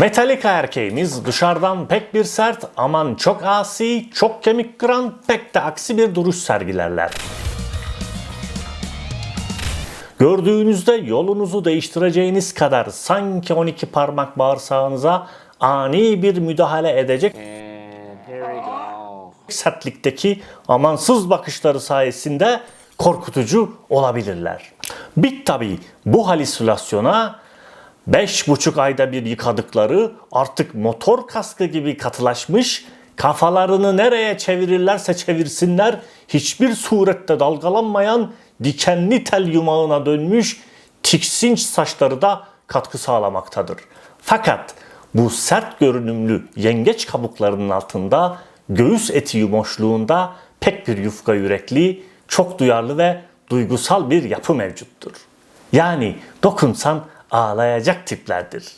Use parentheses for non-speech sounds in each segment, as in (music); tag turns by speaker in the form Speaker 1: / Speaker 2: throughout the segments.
Speaker 1: Metallica erkeğimiz dışarıdan pek bir sert, aman çok asi, çok kemik kıran, pek de aksi bir duruş sergilerler. Gördüğünüzde yolunuzu değiştireceğiniz kadar sanki 12 parmak bağırsağınıza ani bir müdahale edecek sertlikteki amansız bakışları sayesinde korkutucu olabilirler. Bit tabi bu halüsinasyona 5,5 ayda bir yıkadıkları artık motor kaskı gibi katılaşmış kafalarını nereye çevirirlerse çevirsinler hiçbir surette dalgalanmayan dikenli tel yumağına dönmüş tiksinç saçları da katkı sağlamaktadır. Fakat bu sert görünümlü yengeç kabuklarının altında göğüs eti yumoşluğunda pek bir yufka yürekli, çok duyarlı ve duygusal bir yapı mevcuttur. Yani dokunsan ağlayacak tiplerdir.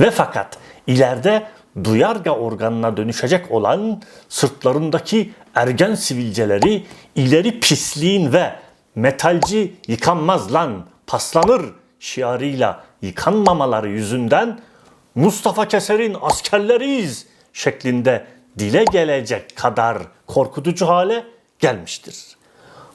Speaker 1: Ve fakat ileride duyarga organına dönüşecek olan sırtlarındaki ergen sivilceleri ileri pisliğin ve metalci yıkanmaz lan paslanır şiarıyla yıkanmamaları yüzünden Mustafa Keser'in askerleriyiz şeklinde dile gelecek kadar korkutucu hale gelmiştir.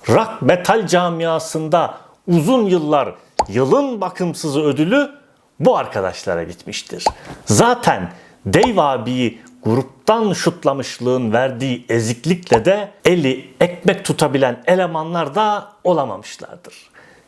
Speaker 1: Rock metal camiasında uzun yıllar yılın bakımsızı ödülü bu arkadaşlara gitmiştir. Zaten Dave abiyi gruptan şutlamışlığın verdiği eziklikle de eli ekmek tutabilen elemanlar da olamamışlardır.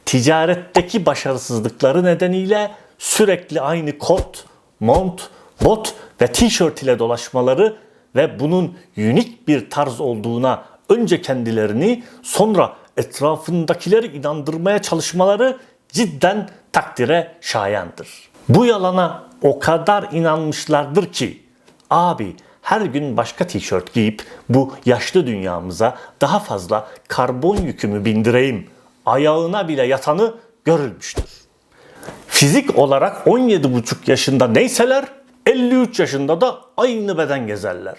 Speaker 1: Ticaretteki başarısızlıkları nedeniyle sürekli aynı kot, mont, bot ve tişört ile dolaşmaları ve bunun unik bir tarz olduğuna önce kendilerini sonra etrafındakileri inandırmaya çalışmaları cidden takdire şayandır. Bu yalana o kadar inanmışlardır ki abi her gün başka tişört giyip bu yaşlı dünyamıza daha fazla karbon yükümü bindireyim ayağına bile yatanı görülmüştür. Fizik olarak 17,5 yaşında neyseler 53 yaşında da aynı beden gezerler.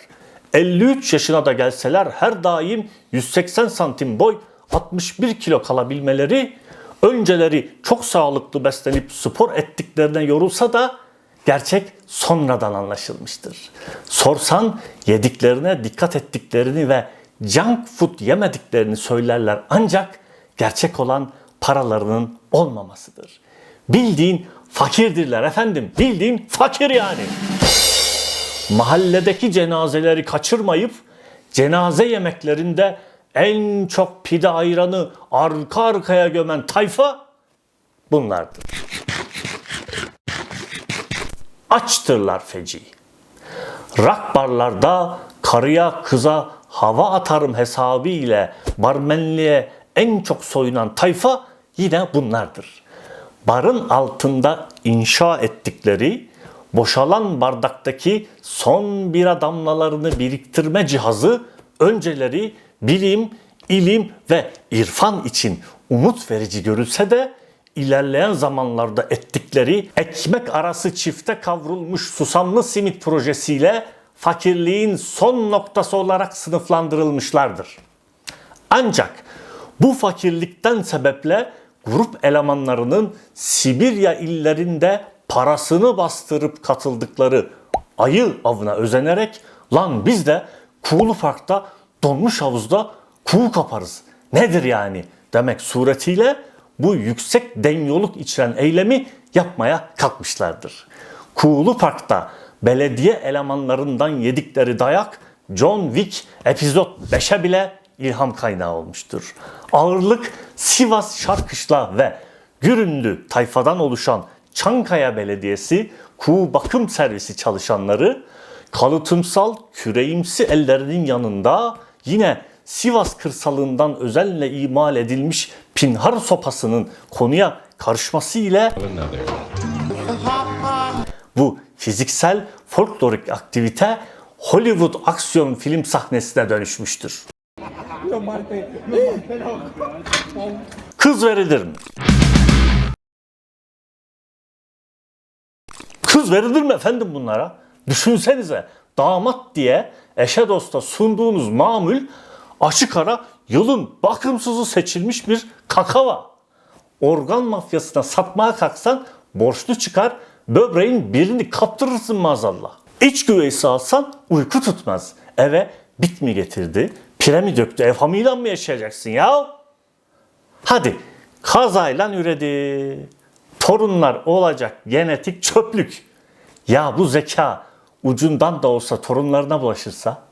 Speaker 1: 53 yaşına da gelseler her daim 180 santim boy 61 kilo kalabilmeleri önceleri çok sağlıklı beslenip spor ettiklerine yorulsa da gerçek sonradan anlaşılmıştır. Sorsan yediklerine dikkat ettiklerini ve junk food yemediklerini söylerler ancak gerçek olan paralarının olmamasıdır. Bildiğin fakirdirler efendim. Bildiğin fakir yani. Mahalledeki cenazeleri kaçırmayıp cenaze yemeklerinde en çok pide ayranı arka arkaya gömen tayfa bunlardır. Açtırlar feci. Rak barlarda karıya kıza hava atarım hesabı ile barmenliğe en çok soyunan tayfa yine bunlardır. Barın altında inşa ettikleri boşalan bardaktaki son bira damlalarını biriktirme cihazı önceleri bilim, ilim ve irfan için umut verici görülse de ilerleyen zamanlarda ettikleri ekmek arası çifte kavrulmuş susamlı simit projesiyle fakirliğin son noktası olarak sınıflandırılmışlardır. Ancak bu fakirlikten sebeple grup elemanlarının Sibirya illerinde parasını bastırıp katıldıkları ayı avına özenerek lan biz de Kuğulu Park'ta donmuş havuzda kuğu kaparız. Nedir yani demek suretiyle bu yüksek denyoluk içeren eylemi yapmaya kalkmışlardır. Kuğulu Park'ta belediye elemanlarından yedikleri dayak John Wick epizod 5'e bile ilham kaynağı olmuştur. Ağırlık Sivas Şarkışla ve Gürünlü tayfadan oluşan Çankaya Belediyesi kuğu bakım servisi çalışanları kalıtımsal küreğimsi ellerinin yanında yine Sivas kırsalından özenle imal edilmiş pinhar sopasının konuya karışması ile bu fiziksel folklorik aktivite Hollywood aksiyon film sahnesine dönüşmüştür. Kız verilir mi? Kız verilir mi efendim bunlara? Düşünsenize damat diye eşe dosta sunduğunuz mamul açık ara yılın bakımsızı seçilmiş bir kakava. Organ mafyasına satmaya kalksan borçlu çıkar böbreğin birini kaptırırsın maazallah. İç güveysi alsan uyku tutmaz. Eve bit mi getirdi, pire mi döktü, evhamıyla mı yaşayacaksın ya? Hadi kazayla üredi. Torunlar olacak genetik çöplük. Ya bu zeka ucundan da olsa torunlarına bulaşırsa?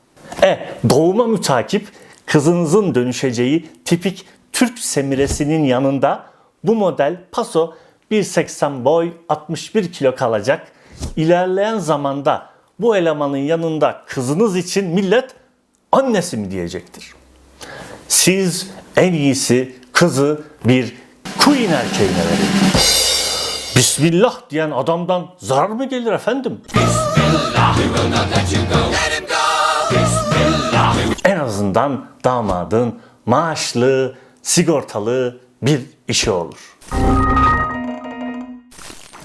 Speaker 1: E doğuma mütakip kızınızın dönüşeceği tipik Türk semiresinin yanında bu model paso 1.80 boy 61 kilo kalacak. İlerleyen zamanda bu elemanın yanında kızınız için millet annesi mi diyecektir. Siz en iyisi kızı bir queen erkeğine verin. Bismillah diyen adamdan zarar mı gelir efendim? En azından damadın maaşlı, sigortalı bir işi olur.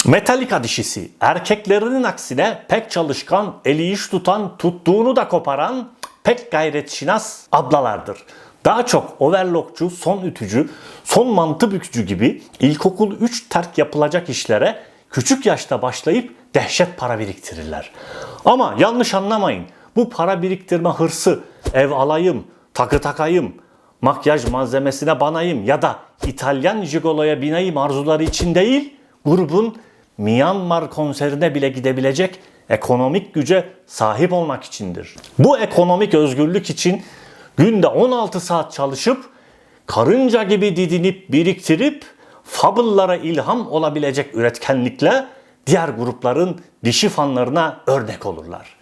Speaker 1: Metalika dişisi erkeklerinin aksine pek çalışkan, eli iş tutan, tuttuğunu da koparan pek gayretşinas ablalardır. Daha çok overlockçu, son ütücü, son mantı bükücü gibi ilkokul 3 terk yapılacak işlere küçük yaşta başlayıp dehşet para biriktirirler. Ama yanlış anlamayın. Bu para biriktirme hırsı, ev alayım, takı takayım, makyaj malzemesine banayım ya da İtalyan jigoloya binayım arzuları için değil, grubun Myanmar konserine bile gidebilecek ekonomik güce sahip olmak içindir. Bu ekonomik özgürlük için günde 16 saat çalışıp karınca gibi didinip biriktirip fabıllara ilham olabilecek üretkenlikle diğer grupların dişi fanlarına örnek olurlar.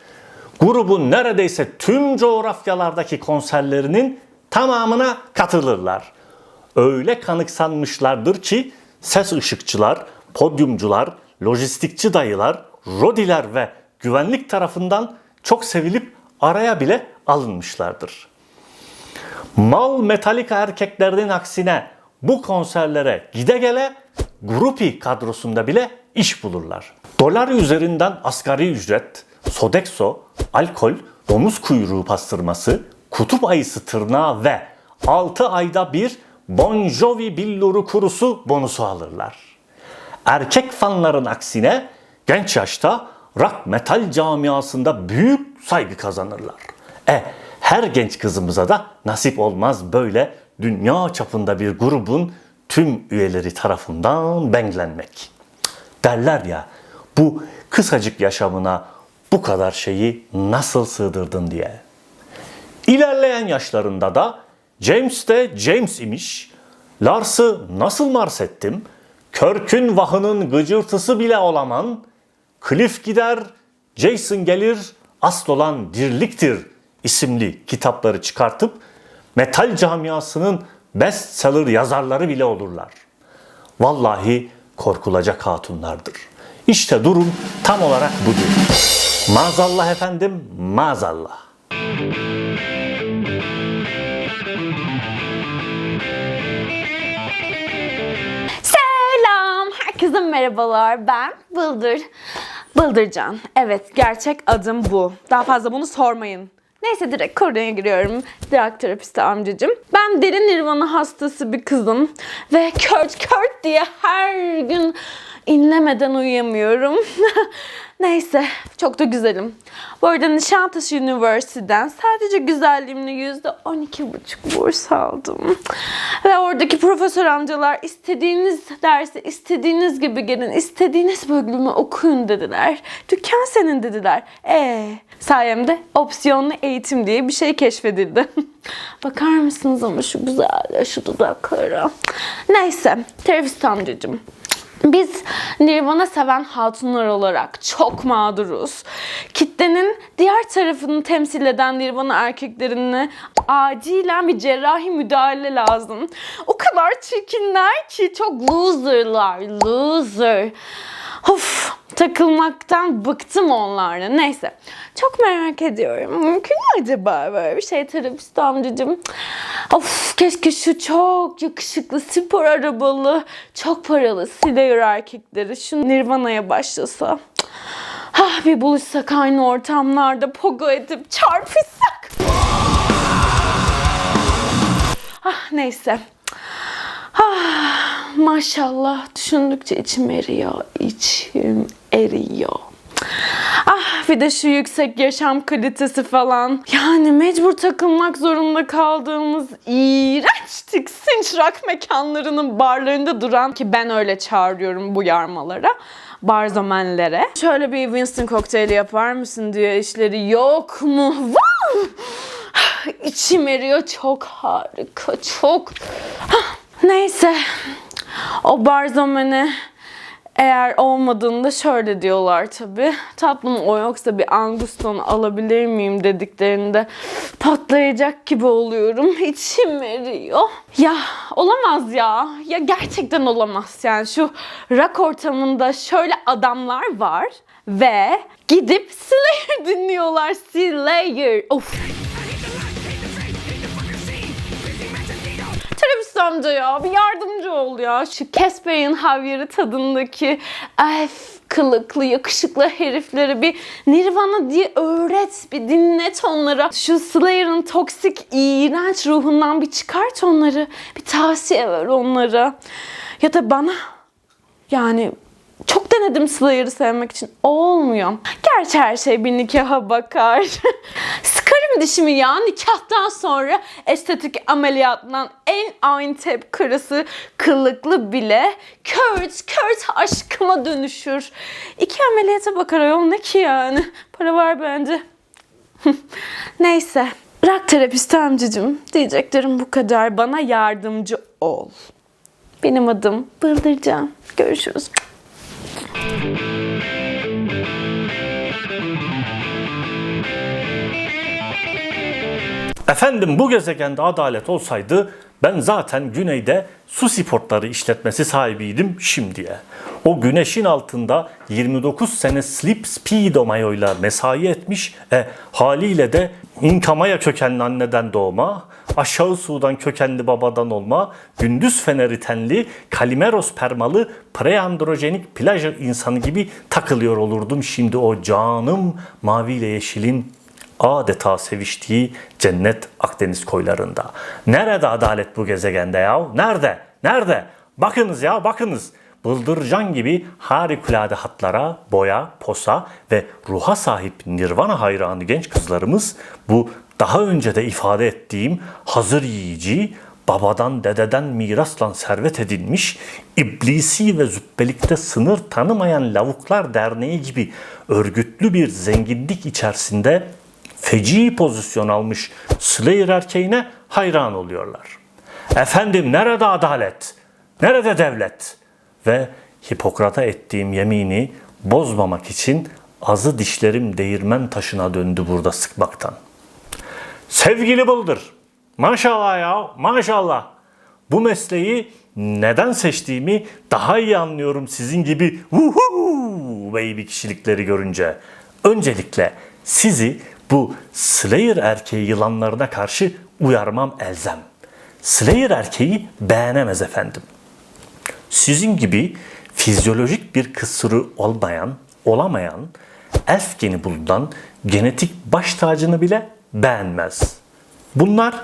Speaker 1: Grubun neredeyse tüm coğrafyalardaki konserlerinin tamamına katılırlar. Öyle kanıksanmışlardır ki ses ışıkçılar, podyumcular, lojistikçi dayılar, rodiler ve güvenlik tarafından çok sevilip araya bile alınmışlardır. Mal Metallica erkeklerinin aksine bu konserlere gide gele grupi kadrosunda bile iş bulurlar. Dolar üzerinden asgari ücret, Sodexo, alkol, domuz kuyruğu pastırması, kutup ayısı tırnağı ve 6 ayda bir Bon Jovi billuru kurusu bonusu alırlar. Erkek fanların aksine genç yaşta rock metal camiasında büyük saygı kazanırlar. E her genç kızımıza da nasip olmaz böyle dünya çapında bir grubun tüm üyeleri tarafından benglenmek. Derler ya bu kısacık yaşamına bu kadar şeyi nasıl sığdırdın diye. İlerleyen yaşlarında da James de James imiş. Lars'ı nasıl Mars ettim? Körkün vahının gıcırtısı bile olaman. Cliff gider, Jason gelir, asıl olan dirliktir isimli kitapları çıkartıp metal camiasının bestseller yazarları bile olurlar. Vallahi korkulacak hatunlardır. İşte durum tam olarak budur. Maazallah efendim, maazallah.
Speaker 2: Selam, herkese merhabalar. Ben Bıldır. Bıldırcan. Evet, gerçek adım bu. Daha fazla bunu sormayın. Neyse direkt konuya giriyorum. Drag terapisti amcacım. Ben derin nirvana hastası bir kızım. Ve kört kört diye her gün inlemeden uyuyamıyorum. (laughs) Neyse çok da güzelim. Bu arada Nişantaşı Üniversitesi'den sadece güzelliğimle %12,5 burs aldım. Ve oradaki profesör amcalar istediğiniz dersi istediğiniz gibi gelin, istediğiniz bölümü okuyun dediler. Dükkan senin dediler. Ee, sayemde opsiyonlu eğitim diye bir şey keşfedildi. (laughs) Bakar mısınız ama şu güzel şu dudaklara. Neyse, terapist amcacığım. Biz Nirvana seven hatunlar olarak çok mağduruz. Kitlenin diğer tarafını temsil eden Nirvana erkeklerine acilen bir cerrahi müdahale lazım. O kadar çirkinler ki çok loserlar, loser. Of, takılmaktan bıktım onlarla. Neyse. Çok merak ediyorum. Mümkün mü acaba böyle bir şey terapist amcacığım? Of keşke şu çok yakışıklı, spor arabalı, çok paralı Slayer erkekleri şu Nirvana'ya başlasa. Ah bir buluşsak aynı ortamlarda pogo edip çarpışsak. Ah neyse. Ah, maşallah düşündükçe içim eriyor. İçim eriyor. Ah bir de şu yüksek yaşam kalitesi falan. Yani mecbur takılmak zorunda kaldığımız iğrenç tiksinç rock mekanlarının barlarında duran ki ben öyle çağırıyorum bu yarmalara. Barzomenlere. Şöyle bir Winston kokteyli yapar mısın diyor işleri yok mu? Wow! İçim eriyor çok harika çok. Ah, Neyse o barzomene eğer olmadığında şöyle diyorlar tabi. Tatlım o yoksa bir anguston alabilir miyim dediklerinde patlayacak gibi oluyorum. İçim eriyor. Ya olamaz ya. Ya gerçekten olamaz. Yani şu rock ortamında şöyle adamlar var ve gidip Slayer (laughs) dinliyorlar. Slayer. Of. Terapist amca ya bir yardımcı ol ya. Şu Casper'in Javier'i tadındaki elf kılıklı yakışıklı herifleri bir Nirvana diye öğret, bir dinlet onlara. Şu Slayer'ın toksik, iğrenç ruhundan bir çıkart onları. Bir tavsiye ver onlara. Ya da bana. Yani çok denedim Slayer'ı sevmek için. Olmuyor. Gerçi her şey bir nikaha bakar. (laughs) Sıkarım dişimi ya nikahtan sonra estetik ameliyatından en Antep karısı kılıklı bile Kurt, Kurt aşkıma dönüşür. İki ameliyata bakar ayol ne ki yani. Para var bence. (laughs) Neyse. Rock terapisti amcacığım. Diyeceklerim bu kadar. Bana yardımcı ol. Benim adım Bıldırcan. Görüşürüz.
Speaker 1: Efendim bu gezegende adalet olsaydı ben zaten güneyde su sportları işletmesi sahibiydim şimdiye. O güneşin altında 29 sene slip speedo mayoyla mesai etmiş, e, haliyle de İnkamaya kökenli anneden doğma, aşağı sudan kökenli babadan olma, gündüz feneri tenli, kalimeros permalı, preandrojenik plaj insanı gibi takılıyor olurdum şimdi o canım maviyle yeşilin adeta seviştiği cennet Akdeniz koylarında. Nerede adalet bu gezegende ya? Nerede? Nerede? Bakınız ya bakınız. Bıldırcan gibi harikulade hatlara, boya, posa ve ruha sahip nirvana hayranı genç kızlarımız bu daha önce de ifade ettiğim hazır yiyici, babadan dededen mirasla servet edilmiş, iblisi ve züppelikte sınır tanımayan lavuklar derneği gibi örgütlü bir zenginlik içerisinde feci pozisyon almış Slayer erkeğine hayran oluyorlar. Efendim nerede adalet? Nerede devlet? Ve Hipokrat'a ettiğim yemini bozmamak için azı dişlerim değirmen taşına döndü burada sıkmaktan. Sevgili Bıldır, maşallah ya maşallah. Bu mesleği neden seçtiğimi daha iyi anlıyorum sizin gibi vuhuu baby kişilikleri görünce. Öncelikle sizi bu Slayer erkeği yılanlarına karşı uyarmam elzem. Slayer erkeği beğenemez efendim. Sizin gibi fizyolojik bir kısırı olmayan, olamayan, elf geni bulunan genetik baş tacını bile beğenmez. Bunlar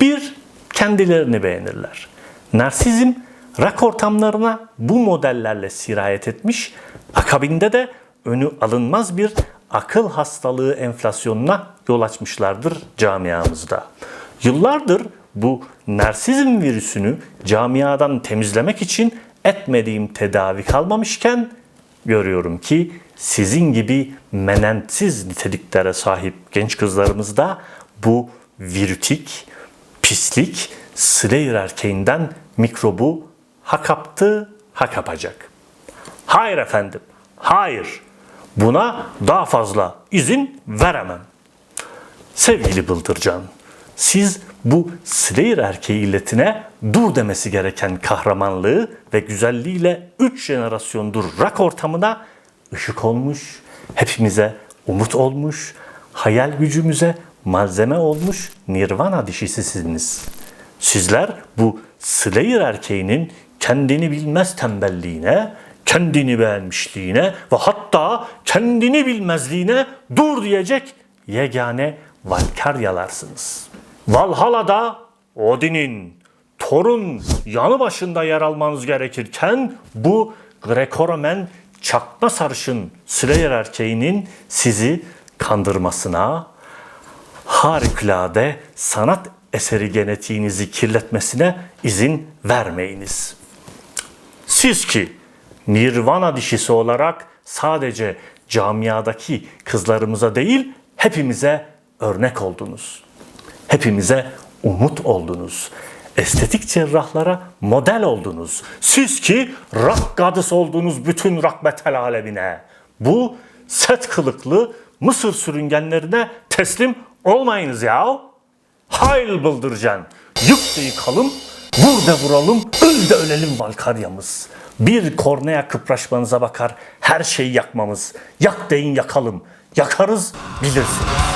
Speaker 1: bir kendilerini beğenirler. Narsizm rak ortamlarına bu modellerle sirayet etmiş, akabinde de önü alınmaz bir akıl hastalığı enflasyonuna yol açmışlardır camiamızda. Yıllardır bu narsizm virüsünü camiadan temizlemek için etmediğim tedavi kalmamışken görüyorum ki sizin gibi menentsiz niteliklere sahip genç kızlarımızda bu virütik, pislik Slayer erkeğinden mikrobu ha kaptı ha kapacak. Hayır efendim, hayır. Buna daha fazla izin veremem. Sevgili Bıldırcan, siz bu Slayer erkeği illetine dur demesi gereken kahramanlığı ve güzelliğiyle 3 jenerasyondur rock ortamına ışık olmuş, hepimize umut olmuş, hayal gücümüze malzeme olmuş nirvana dişisisiniz. Sizler bu Slayer erkeğinin kendini bilmez tembelliğine, kendini beğenmişliğine ve hatta kendini bilmezliğine dur diyecek yegane Valkaryalarsınız. Valhalla'da Odin'in, torun yanı başında yer almanız gerekirken bu Greco-Romen çakma sarışın Slayer erkeğinin sizi kandırmasına, harikulade sanat eseri genetiğinizi kirletmesine izin vermeyiniz. Siz ki Nirvana dişisi olarak sadece camiadaki kızlarımıza değil hepimize örnek oldunuz. Hepimize umut oldunuz. Estetik cerrahlara model oldunuz. Siz ki rock goddess oldunuz bütün rock metal alemine. Bu set kılıklı Mısır sürüngenlerine teslim olmayınız ya. Hayl bıldırcan. Yık da yıkalım, vur da vuralım, öl de ölelim Valkarya'mız. Bir kornea kıpraşmanıza bakar her şeyi yakmamız. Yak deyin yakalım. Yakarız bilirsiniz.